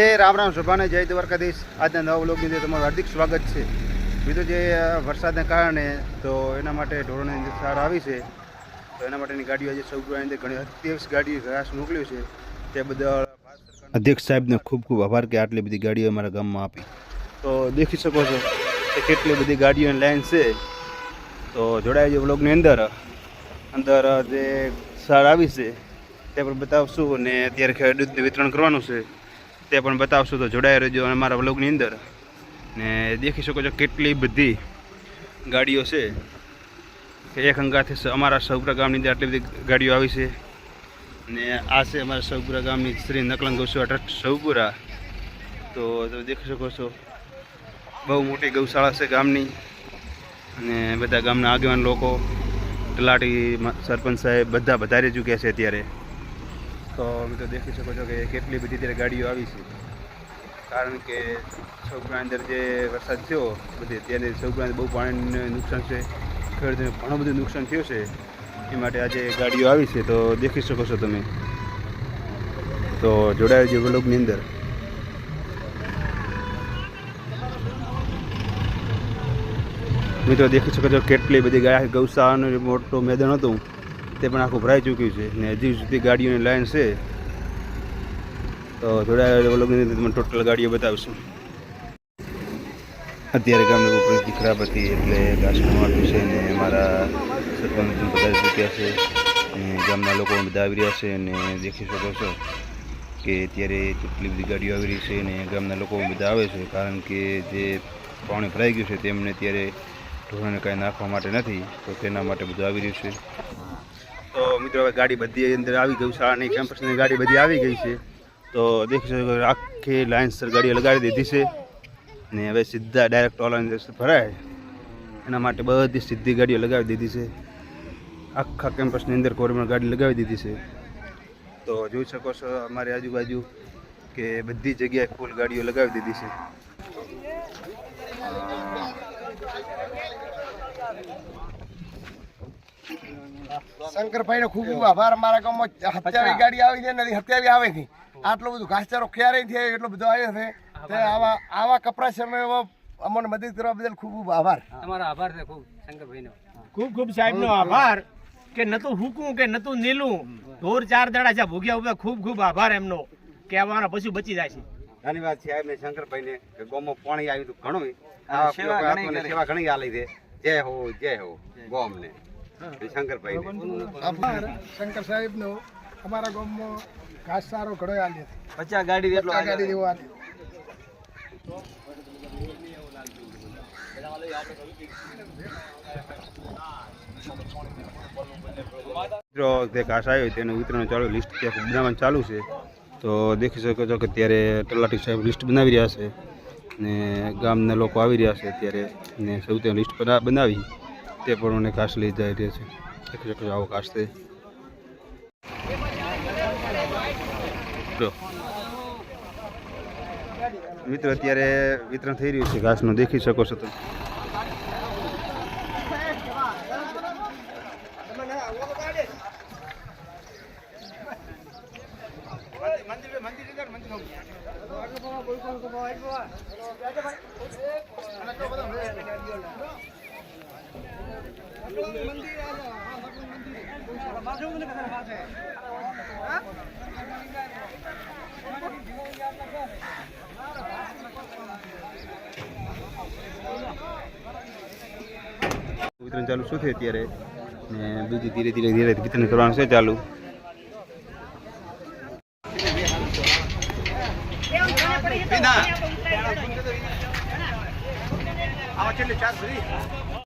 એ રામ રામ શોભાને જય દ્વારકાધીશ. આજના નવા વ્લોગની અંદર તમારું હાર્દિક સ્વાગત છે. બીજું જે વરસાદને કારણે તો એના માટે ઢોરોની અંદર સાર આવી છે. તો એના માટેની ગાડીઓ આજે સૌની અંદર ઘણી અત્યાવીસ ગાડી ઘાસ મોકલ્યું છે. તે બદલ અધ્યક્ષ સાહેબને ખૂબ ખૂબ આભાર કે આટલી બધી ગાડીઓ અમારા ગામમાં આપી. તો દેખી શકો છો કે કેટલી બધી ગાડીઓની લાઈન છે. તો જોડાય છે વ્લોગની અંદર. અંદર જે સાર આવી છે તે પણ બતાવશું અને અત્યારે દૂધને વિતરણ કરવાનું છે. તે પણ બતાવશું, તો જોડાઈ રહેજો અમારા વ્લોગની અંદર. ને દેખી શકો છો કેટલી બધી ગાડીઓ છે. એક અંગાથી અમારા સૌપુરા ગામની અંદર આટલી બધી ગાડીઓ આવી છે. ને આ છે અમારા સૌપુરા ગામની શ્રી નકલંગ ગૌશાળા ટ્રસ્ટ સૌપુરા. તો તમે દેખી શકો છો, બહુ મોટી ગૌશાળા છે ગામની. અને બધા ગામના આગેવાન લોકો, તલાટી સરપંચ સાહેબ બધા વધારી ચૂક્યા છે અત્યારે. તો મિત્રો દેખી શકો છો કે કેટલી બધી ત્યારે ગાડીઓ આવી છે. કારણ કે સૌપુરા અંદર જે વરસાદ થયો બધે, ત્યારે અંદર બહુ પાણીને નુકસાન છે. ખેડૂતોને ઘણું બધું નુકસાન થયું છે. એ માટે આજે ગાડીઓ આવી છે, તો દેખી શકો છો તમે. તો જોડાયો છે વ્લોગની અંદર. મિત્રો, દેખી શકો છો કેટલી બધી ગાય, ગૌશાળાનું મોટું મેદાન હતું. તે પણ આખું ભરાઈ ચૂક્યું છે ને હજી સુધી ગાડીઓની લાઈન છે. તો થોડા વ્લોગની તમને ટોટલ ગાડીઓ બતાવશું. અત્યારે ગામની પરિસ્થિતિ ખરાબ હતી એટલે ઘાસનું આપ્યું છે ને મારા સરપંચ બધા ચૂક્યા છે. અને ગામના લોકો બધા આવી રહ્યા છે અને દેખી શકો છો કે અત્યારે કેટલી બધી ગાડીઓ આવી રહી છે અને ગામના લોકો બધા આવે છે કારણ કે જે પાણી ભરાઈ ગયું છે તેમને અત્યારે ઢોરોને કાંઈ નાખવા માટે નથી, તો તેના માટે બધું આવી રહ્યું છે. તો મિત્રો, હવે ગાડી બધી અંદર આવી ગયું શાળાની કેમ્પસની ગાડી બધી આવી ગઈ છે. તો દેખી શકો આખી લાઇન્સર ગાડીઓ લગાડી દીધી છે. ને હવે સીધા ડાયરેક્ટ ઓલાની ભરાય. એના માટે બધી સીધી ગાડીઓ લગાવી દીધી છે. આખા કેમ્પસની અંદર કોરમાં ગાડી લગાવી દીધી છે. તો જોઈ શકો છો અમારી આજુબાજુ કે બધી જગ્યાએ ફૂલ ગાડીઓ લગાવી દીધી છે. શંકરભાઈ નો ખૂબ ખૂબ આભાર. મારા ગામમાં હત્યાવી ગાડી આવી છે નથી હત્યાવી આવે નહીં. આટલો બધું ઘાસચારો ક્યારે થયો એટલો બધો આવ્યો છે. તે આવા આવા કપરા સમયમાં અમને મદદ કરવા બદલ ખૂબ ખૂબ આભાર. તમારો આભાર છે ખૂબ શંકરભાઈનો. ખૂબ ખૂબ સાહેબનો આભાર કે નતું હુકું કે નતું નીલું. ઢોર ચાર દડા છે ભોગ્યા ઉપર ખૂબ ખૂબ આભાર એમનો કે અમારા પશુ બચી જાય છે. ધન્યવાદ છે એમને શંકરભાઈને કે ગામમાં પાણી આવ્યું હતું ઘણું સેવા ઘણી. આલી છે. જય હો જય હો ગામને. શંકરભાઈને શંકર સાહેબ નો અમારા ગામમાં ઘણો આલ્યો પચાસ ગાડી જેટલો ગાડી જેવો આલ્યો મિત્રો જે ઘાસ આવ્યો તેનું વિતરણ ચાલુ લિસ્ટ ત્યાં બનાવવાનું ચાલુ છે તો દેખી શકો છો કે ત્યારે તલાટી સાહેબ લિસ્ટ બનાવી રહ્યા છે ને ગામના લોકો આવી રહ્યા છે ત્યારે ને સૌથી લિસ્ટ બનાવી. તે પ્રમાણે કાશ લઈ જઈ રહ્યા છે. એક શકો આવો કાશ થઈ. મિત્રો, અત્યારે વિતરણ થઈ રહ્યું છે ઘાસનું દેખી શકો છો તમે. વિતરણ ચાલુ શું છે અત્યારે ને બીજું ધીરે ધીરે ધીરે વિતરણ કરવાનું છે ચાલુ જય હો